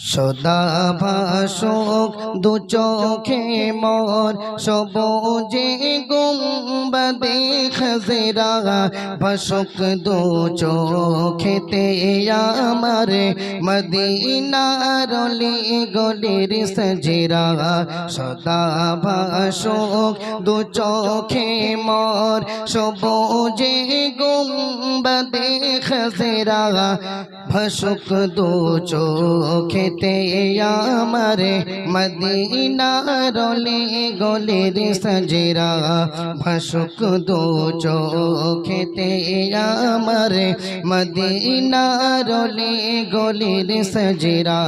সদা ভাসুক দু চোখে মোর সবুজে গুম্বদে খজরা। ভাসুক দু চোখেতে আমার মদিনার লি গলির সজরা। সদা ভাসুক দু চোখে মোর সবুজে গুম্বদে খজরা। ভাসুক দু চোখেতে আমার মদিনার লি গলির সজরা ভাসুক দু চোখেতে আমার মদিনার লি গলির সজরা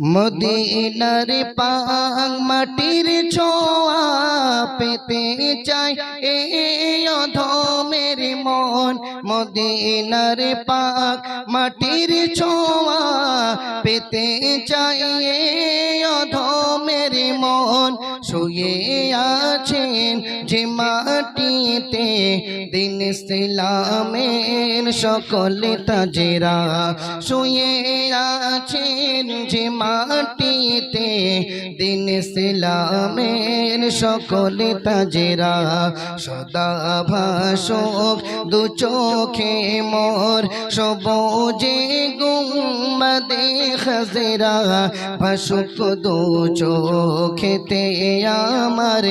মদিনার পাং মাটির ছোঁয়া পেতে চাই এই অধমের মন। মদিনার পাক মাটির ছোঁয়া পেতে চাই এই অধমের মন। শুয়ে আছেন যে মাটিতে, দিন ইসলামের সকল তাজেরা। শুয়ে আছেন যে Han মাটিতে দিন ইসলামের সকল তাজেরা, সদা ভাসক, দু চোখে মোর সবুজে গুম্বদে খজরা, ভাসুক দু চোখেতে আমার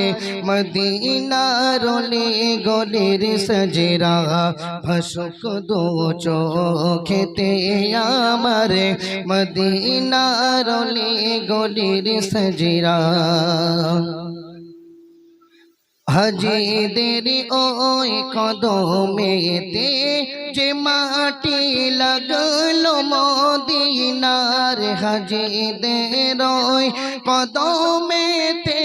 মদিনার গলির সজরা, ভাসুক দু চোখেতে আমার মদিনার গলির সজরা। হাজিদের ওই কদমেতে যে মাটি লাগল মদিনার হাজিদের ওই কদমেতে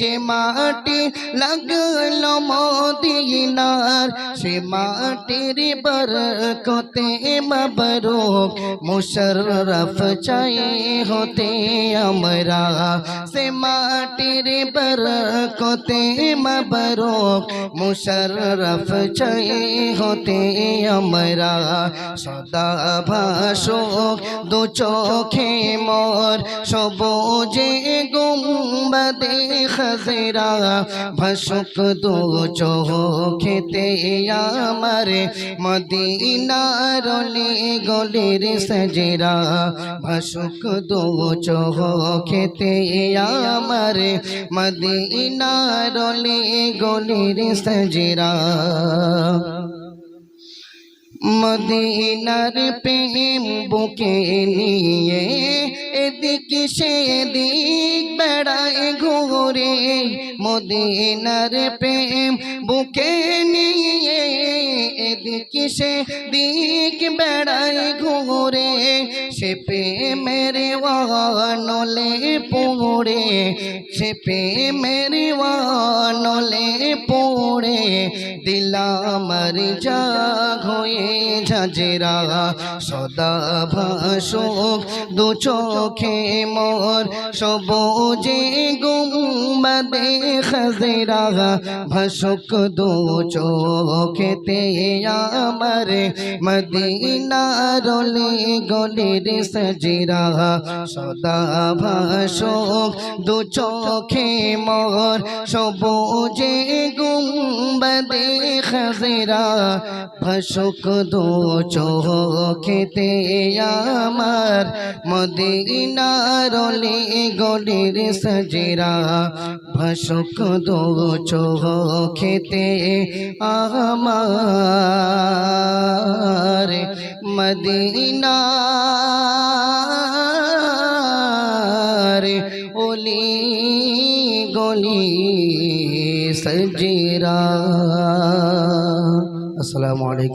যে মাটি লাগল মদিনার, সে মাটির বরকতে মবরুক মুশরফ চাই হতে আমরা। সে মাটির বরকতে মবরুক মুশরফ চাই হতে আমরা সদা ভাসুক দু চোখে মোর সবুজে গুম্বদে খজরা ভাসুক দু চোখেতে আমার মদিনার গলির সজরা ভাসুক দু চোখেতে আমার মদিনার লি গলির সজরা মদিনার প্রেম বুকে নিয়ে এদিক সেদিক বেড়ায় ঘুরে মদিনার প্রেম বুকে নিয়ে এদিক সে দিক বেড়ায় ঘুরে, সে মেরে ওয়ানলে পড়ে, সে মেরে ওয়ানলে পড়ে দিলামার জাগ হয়ে ঝাঁঝরা সদা ভাসুক দু চোখে মোর সবুজে গুম্বদে খজরা ভাসুক। দু চোখেতে আমার মদিনার লি গলির সজরা সদা ভাসুক দু চোখে মোর সবুজে গুম্বদে খজরা ভাসুক দু চোখেতে আমার মদিনার গলির সজরা ভাসুক দু চোখেতে আমার মদিনার ওলি গলি فجيرا السلام عليكم